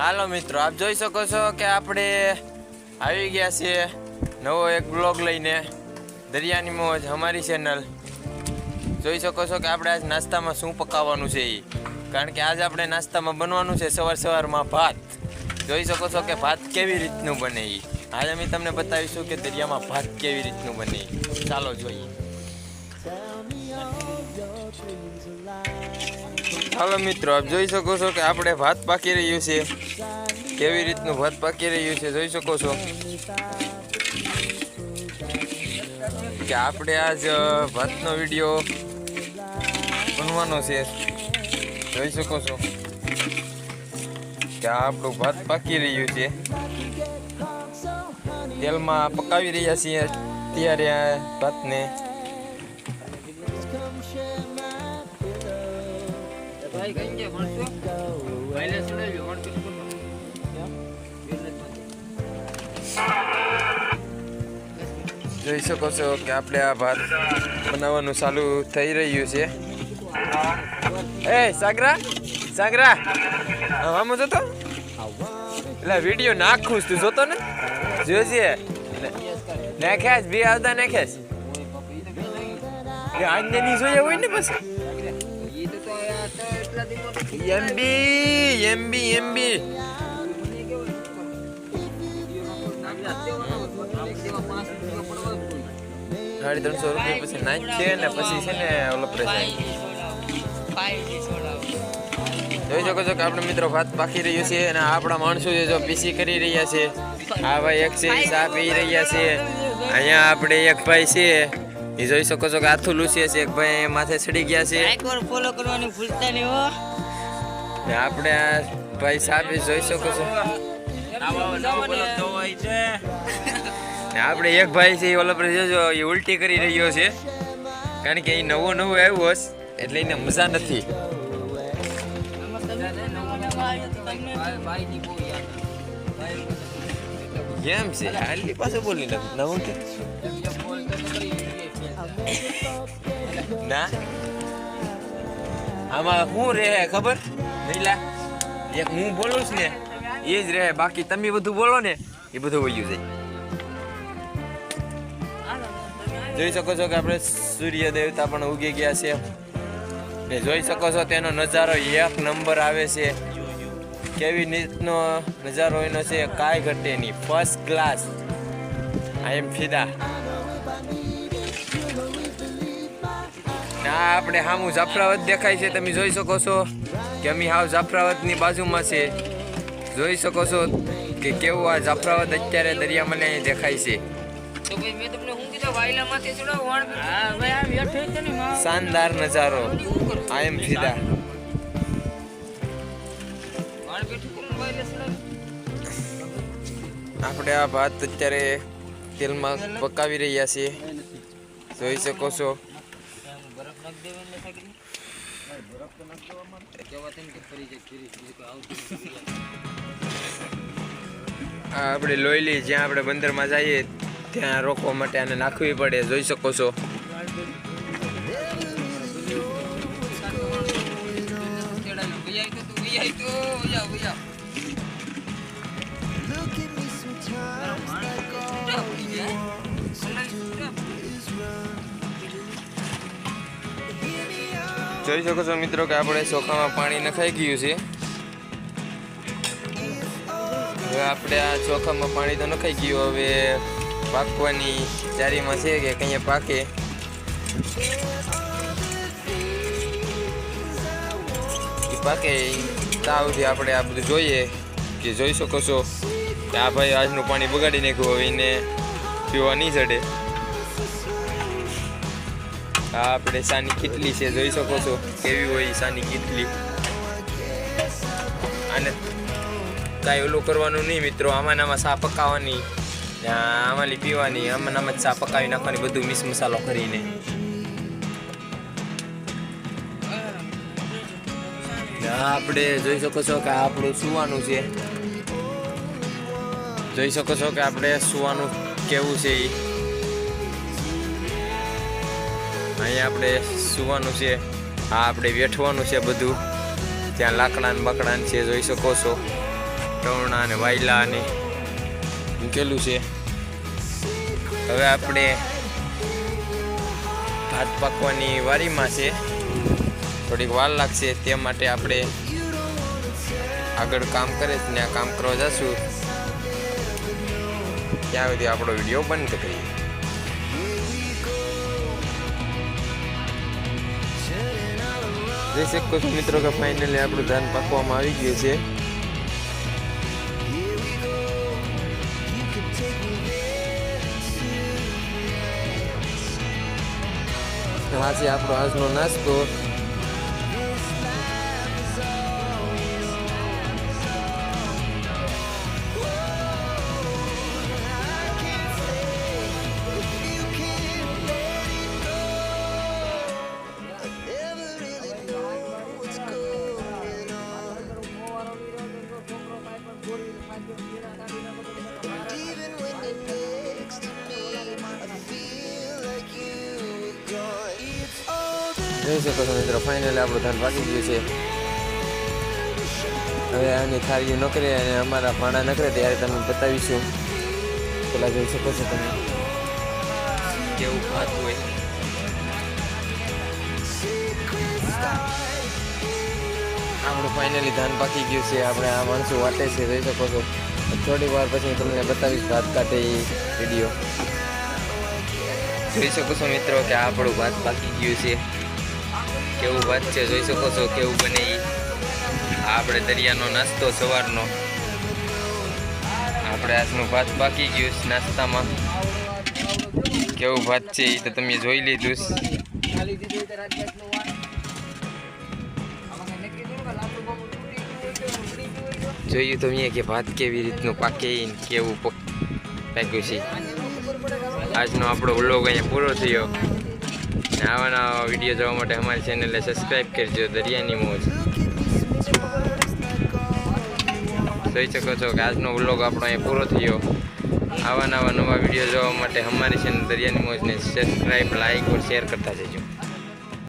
હાલો મિત્રો, આપ જોઈ શકો છો કે આપણે આવી ગયા છીએ નવો એક બ્લોગ લઈને. દરિયાની મોજ અમારી ચેનલ જોઈ શકો છો કે આપણે આજ નાસ્તામાં શું પકાવવાનું છે એ કારણ કે આજ આપણે નાસ્તામાં બનવાનું છે સવાર સવારમાં ભાત. જોઈ શકો છો કે ભાત કેવી રીતનું બને એ આજે અમે તમને બતાવીશું કે દરિયામાં ભાત કેવી રીતનું બને ચાલો જોઈએ. હાલો મિત્રો, આપ જોઈ શકો છો કે આપણે ભાત પાકી રહ્યું છે. કેવી રીતનું ભાત પાકી રહ્યું છે જોઈ શકો છો. કે આપણે આજ ભાતનો વીડિયો બનવાનો છે. જોઈ શકો છો. કે આપણું ભાત પાકી રહ્યું છે. તેલમાં પકાવી રહ્યા છીએ ત્યારે આ ભાતને. ભાઈ કઈ ગયા ભણશો? ભાઈને સુડાવ્યો વણ જોઈ શકો છો કે આપણે આ ભાત બનાવવાનું ચાલુ થઈ રહ્યું છે. એ, સાગરા સાગરા. આમ જોતો? એટલે વીડિયો નાખું તું જોતો ને? જોજે. નાખ્યા બે આવતા નાખ્યા એ આજને નહીં જોઈએ હોય ને દિવસ એમબી એમબી એમબી સાડી ત્રણસો રૂપિયા પછી નાખીએ ને પછી છે ને ઓલો પ્રેસ જોઈ શકો છો કે આપણે મિત્રો ભાત પાકી રહ્યું છે અને આપણા માણસો છે જો પીસી કરી રહ્યા છે આ ભાઈ એક છે ચા પી રહ્યા છે અહીંયા આપણે એક ભાઈ છે એ જોઈ શકો છો કે આથું લૂસીએ છે એક ભાઈ માથે ચડી ગયા છે ફોલો કરવાનું ભૂલતા નહીં હો ને આપણે આ ભાઈ સાહેબ જોઈ શકો છો ને આપણે એક ભાઈ છે, એ ઓલો પર જોજો એ ઉલટી કરી રહ્યો છે. કારણ કે એ નવો નવો આવ્યો હશે, એટલે એને મજા નથી. કેમ છે? હાલી પાસે બોલી નવું કે? ના? આમાં શું રહે ખબર? મહિલા એક હું બોલું છું ને, એ જ રહે, બાકી તમે બધું બોલો ને, એ બધું વયું જાય. જોઈ શકો છો કે આપણે સૂર્ય દેવતા પણ ઉગી ગયા છે. ને જોઈ શકો છો તેનો નજારો એક નંબર આવે છે. કેવી રીતનો નજારો એનો છે, કાંઈ ઘટે નહીં. ફર્સ્ટ ક્લાસ આઈ એમ ફિદા ના, આપણે સામું જાફરાવત દેખાય છે, તમે જોઈ શકો છો કે અમે હાવ જાફરાવતની બાજુમાં છે. જોઈ શકો છો કે કેવું આ જાફરાવત અત્યારે દરિયામાં દેખાય છે. તો ભાઈ, મેં તમને હા શાનદાર નજારો. આઈ એમ ફિદા આપણે આ ભાત અત્યારે તેલમાં પકાવી રહ્યા છીએ. જોઈ શકો છો. આપણે લોયલી જ્યાં આપણે બંદરમાં જઈએ ત્યાં રોકવા માટે આને નાખવી પડે, જોઈ શકો છો. જોઈ શકો છો મિત્રો કે આપણે ચોખામાં પાણી નખાઈ ગયું છે. હવે આપણે આ ચોખામાં પાણી તો નખાઈ ગયું, હવે પાકવાની ચારીમાં છે કે કંઈ પાકે. પાકે તાવથી આપણે આ બધું જોઈએ કે જોઈ શકો છો. કે આ ભાઈ આજનું પાણી બગાડી નાખ્યું હવે એને પીવા નહીં ચડે. આ આપણે સાની કીટલી છે, જોઈ શકો છો. કેવી હોય સાની કીટલી. અને કાંઈ ઓલું કરવાનું નહીં મિત્રો, આમાં આમાં સા પકાવવાની ને આમાંલી પીવાની, આમાં ને આમાં જ સા પકાવી નાખવાની, બધું મિસ મસાલો કરીને. ને આપણે જોઈ શકો છો કે આપણું સુવાનું છે. જોઈ શકો છો કે આપણે સુવાનું કેવું છે એ અહીંયા આપણે સુવાનું છે. આ આપણે બેઠવાનું છે બધું. ત્યાં લાકડા ને બકડા છે, જોઈ શકો છો. ટોણા ને વાયલા અને મૂકેલું છે. હવે આપણે ભાત પાકવાની વારીમાં છે. થોડીક વાર લાગશે તે માટે આપણે આગળ કામ કરે છે ને આ કામ કરવા જશું. ત્યાં સુધી આપણો વીડિયો બંધ કરીએ. જોઈ શકો છો મિત્રો, કે ફાઇનલી આપણું ધાન પાકવામાં આવી ગયું છે. આ છે આપણો આજનો નાસ્તો જોઈ શકો છો મિત્રો ફાઇનલી આપણું ધાન પાકી ગયું છે. હવે આની થાળીઓ નોકરી અને અમારા ભાણા નકરે ત્યારે તમે બતાવીશું. પેલા જોઈ શકો છો તમે. કેવું ભાત હોય. આપણું ફાઇનલી ધાન પાકી ગયું છે, આપણે આ માણસો વાટે છે, જોઈ શકો છો. થોડી વાર પછી તમને બતાવીશ ભાત કાઢે વીડિયો જોઈ શકો છો મિત્રો કે આ આપણું ભાત પાકી ગયું છે. કેવું છે, જોઈ શકો છો કેવું બને એ આપણે દરિયાનો નાસ્તો સવારનો. આપણે આજનું ભાત પાકી ગયું નાસ્તામાં. કેવું ભાત છે એ તો તમે જોઈ લીધું. જોયું તમે કે ભાત કેવી રીતનું પાકે કેવું પાક્યું છે. આજનો આપણો વ્લોગ અહીંયા પૂરો થયો. ને આવા નવા વીડિયો જોવા માટે અમારી ચેનલને સબસ્ક્રાઈબ કરજો, દરિયાની મોજ. જોઈ શકો છો કે આજનો વ્લોગ આપણો અહીંયા પૂરો થયો. આવા નવા નવા વીડિયો જોવા માટે અમારી ચેનલ દરિયાની મોજને સબસ્ક્રાઈબ લાઈક ઓર શેર કરતા જજો.